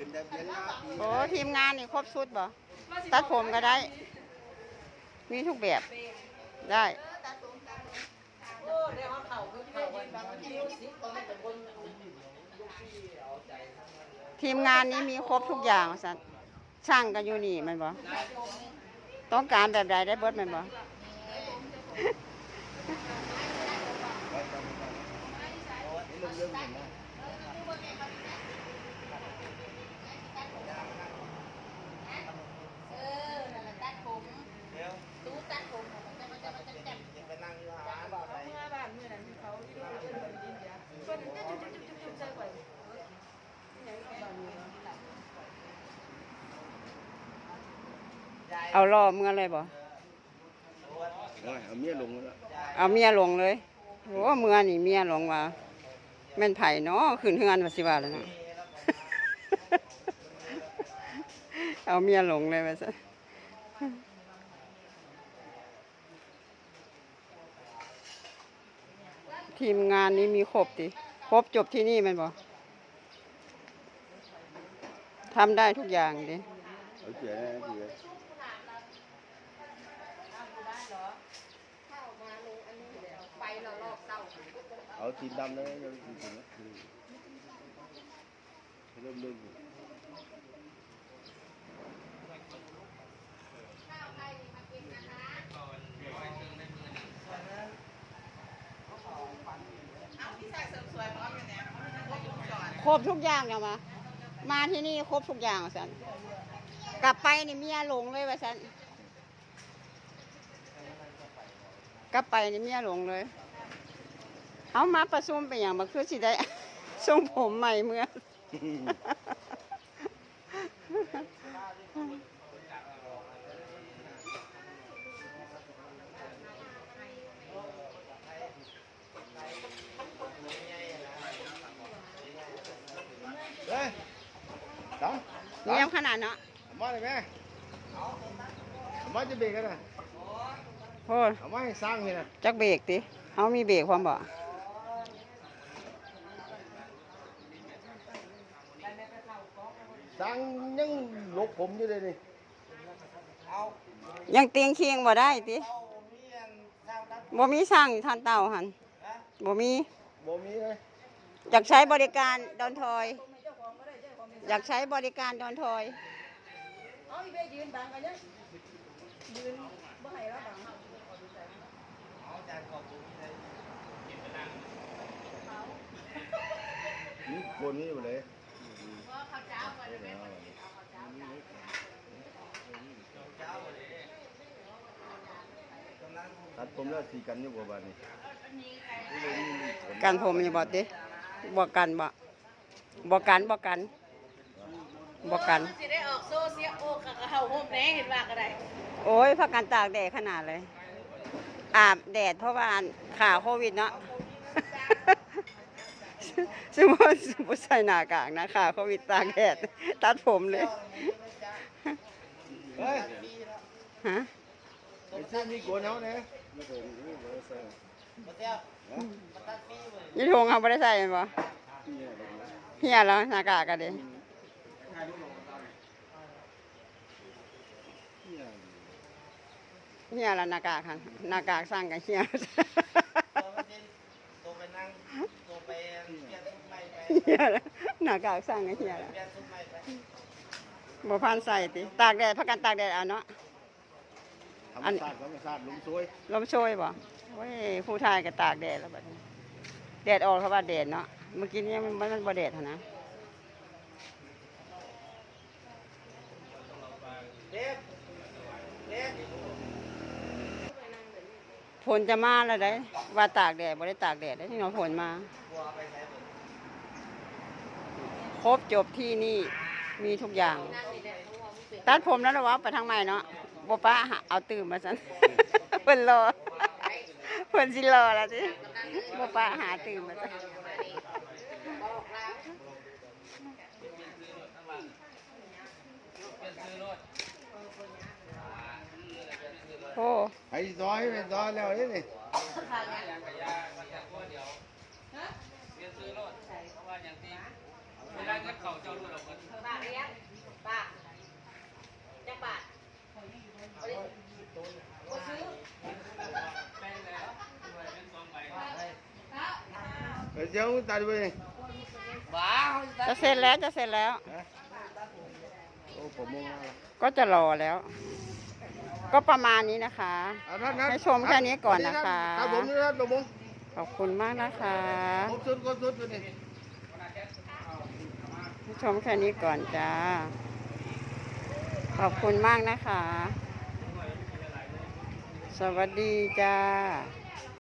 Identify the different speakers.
Speaker 1: ขึ้นทะเบียนมาปี
Speaker 2: โอ้ทีมงานนี่ครบชุดบ่ตัดผมก็ได้ มีทุกแบบได้ทีมงานนี้มีครบทุกอย่างสันช่างกันอยู่นี่มันบ่ต้องการแบบใดได้เบิดมันบ่
Speaker 1: เรื่องเรื่องเห็นนะ
Speaker 3: เออนั่นแหละตัดผมตู้ตัดผมมันจะมันจะมันจะแจ่ม
Speaker 1: จะไปนั่งอยู่หา
Speaker 4: บอกเขาเมื่อบ้านเมื่อนั้นที่เขาที่ดูเรื่องคนอินเดียคนนั้นจะจุ๊บจุ๊บจุ๊บจุ๊บใส่ก่อนอย่างนี้บ้านเมือง
Speaker 2: เอาล่อเมื่อเลยบ่
Speaker 1: โอ้ยเอาเมียลงแล้ว
Speaker 2: เอาเมียลงเลยโอ้เมื่อนี่เมียลงว่าแม่นไผ่เนาะขึ้นเฮือนว่าสิว่าแล้วเนาะเอาเมียลงเลยว่าซะทีมงานนี้มีครบติครบจบที่นี่แมันบ่ทำได้ทุกอย่างดิ
Speaker 1: เอาเจ๋อเจ๋อ
Speaker 3: เข้ามาลงอันนี้ไป เราลอกเศร้า
Speaker 1: เอาทีมดำเลยเอาทีมดำนะเริ่มเรื่อง
Speaker 2: ครบทุกอย่างเนี่ยมามาที่นี่ครบทุกอย่างสันกลับไปนี่เมียหลงเลยว่าสันกลับไปนี่เมียหลงเลย เอามาประชุมไปอย่างมาคือสิได้ทรงผมใหม่เมื่อ
Speaker 1: เฮ้ยดำ
Speaker 2: เงียบขนาดเนาะ
Speaker 1: เอามาเลยแม่เอามาจะเบรกกันนะ
Speaker 2: โอ้ย
Speaker 1: เอามาให้สร้างเลยนะ
Speaker 2: จักเบรกติเขามีเบรกความบ่
Speaker 1: สร้างยังหลบผมอยู่เลยนี่
Speaker 2: ยังเตียงเคียงบ่ได้ติบ่มีช่างอยู่ท่านเต่าหันบ่มี
Speaker 1: บ่มีเลย
Speaker 2: อยากใช้บริการดอนทอย อยากใช้บริการดอนทอย
Speaker 4: เอาอีเบยืนบังกันยังยืนบ่ให้เราบัง
Speaker 1: นี่คนนี้มาเลย ผมแล้วสีกันอยู่บ่บ้านนี้
Speaker 2: กันผมอย่าบอกดิบอกกันบ่บอกกันบอกกันบอกกัน
Speaker 3: สิได้ออกโซเชียลโอ้กับเฮาโฮมแดงเห็นว่าก็ได้
Speaker 2: โอ้ยพักกันตากแดดขนาดเลย อาบแดดเพราะว่าข่าวโควิดเนาะซึ่งว่าบ่ใส่หน้ากากนะข่าวโควิดตากแดดตัดผมเลย
Speaker 1: เฮ้ย
Speaker 2: ฮะ
Speaker 1: ไอ้เสื้อ มีโกนเอาเนี่ย
Speaker 2: ยี่ทงเขาไม่ได้ใส่แม่นบ่เฮียแล้วหน้ากากกันเด้เฮียแล้วหน้ากากค่ะหน้ากากสร้างกับเฮีย
Speaker 5: ตัวไปนั่งตัวไปเปลี่ยนชุดใหม่ไป
Speaker 2: เฮียแล้วหน้ากากสร้างกับเฮียแล้วบ่พันใส่ติตากแดดพักกันตากแดดเอาเนาะ
Speaker 1: ธรรมชาติธรรมชาติลุงซวย
Speaker 2: ลมโชยบ่โอ้ยผู้ชายก็ตากแดดแล้วบัดนี้แดดออกเขาว่าแดดเนาะ เมื่อกี้นี้มันมันบ่แดดหั่นนะ
Speaker 5: เด็บเด็บ
Speaker 2: ฝนจะมาแล้วได้ว่าตากแดดบ่ได้ตากแดดได้ที่เนาะฝนมา
Speaker 5: บัวไปใช้หมด
Speaker 2: ครบจบที่นี่มีทุกอย่าง ตัดผมแล้วเหรอวะไปทางใหม่เนาะ บ่ป้าหาเอาตื่นมาซั่นเพิ่นรอเพิ่นสิรอแล้วสิบ่ป้าหาตื่นมาซั่นโอ้
Speaker 1: ไอ้ซอยเป็นซอยแล้วนี่นี่
Speaker 2: ฮ
Speaker 3: ป้าเลี้ยงป้าจังบาทเอาดิบ่ซื้อ
Speaker 1: เดี๋ยวตัดไป
Speaker 2: จะเสร็จแล้วจะเสร็จแล้ว
Speaker 1: โอ้ผมมองมา
Speaker 2: ก็จะรอแล้ว ก็ประมาณนี้นะคะ
Speaker 1: อะท่านท่าน
Speaker 2: ให้ชมแค่นี้ก่อนนะคะ
Speaker 1: ครับผมนี่ครับผมมอง
Speaker 2: ขอบคุณมากนะคะ
Speaker 1: ครบสุดครบสุดตัวนี้
Speaker 2: ให้ชมแค่นี้ก่อนจ้า ขอบคุณมากนะคะ สวัสดีจ้า